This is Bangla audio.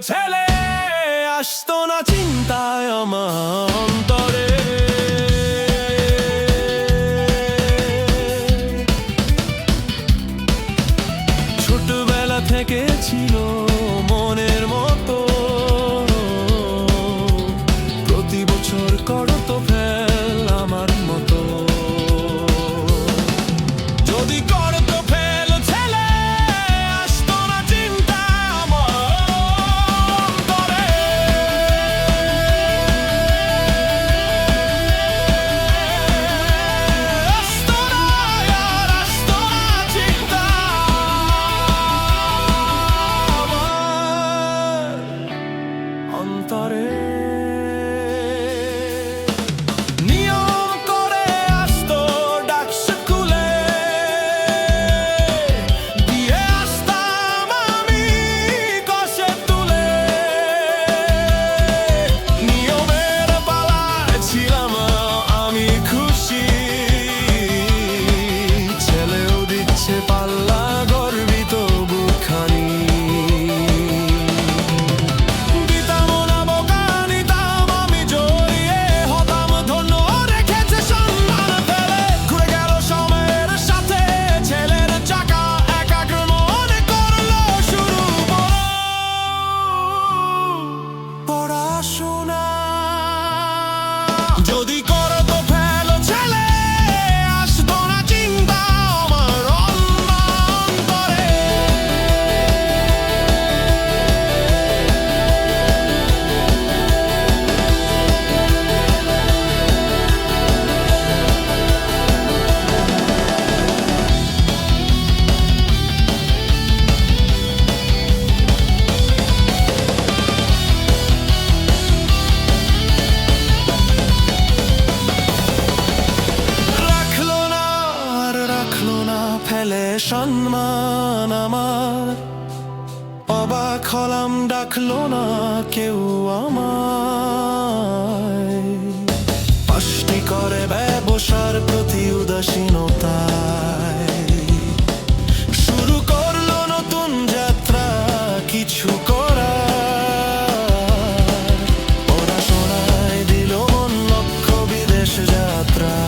ছেলে, আসতো না চিন্তায় আমার অন্তরে। ছোটবেলা থেকে ছিল মনের মতো। প্রতি বছর করতো ফেল আমার মতো। যদি love. অবাক হলাম, ডাকলো না কেউ আমায়। করে ব্যবসার প্রতি উদাসীনতা শুরু করল নতুন যাত্রা, কিছু করা বিদেশ যাত্রা।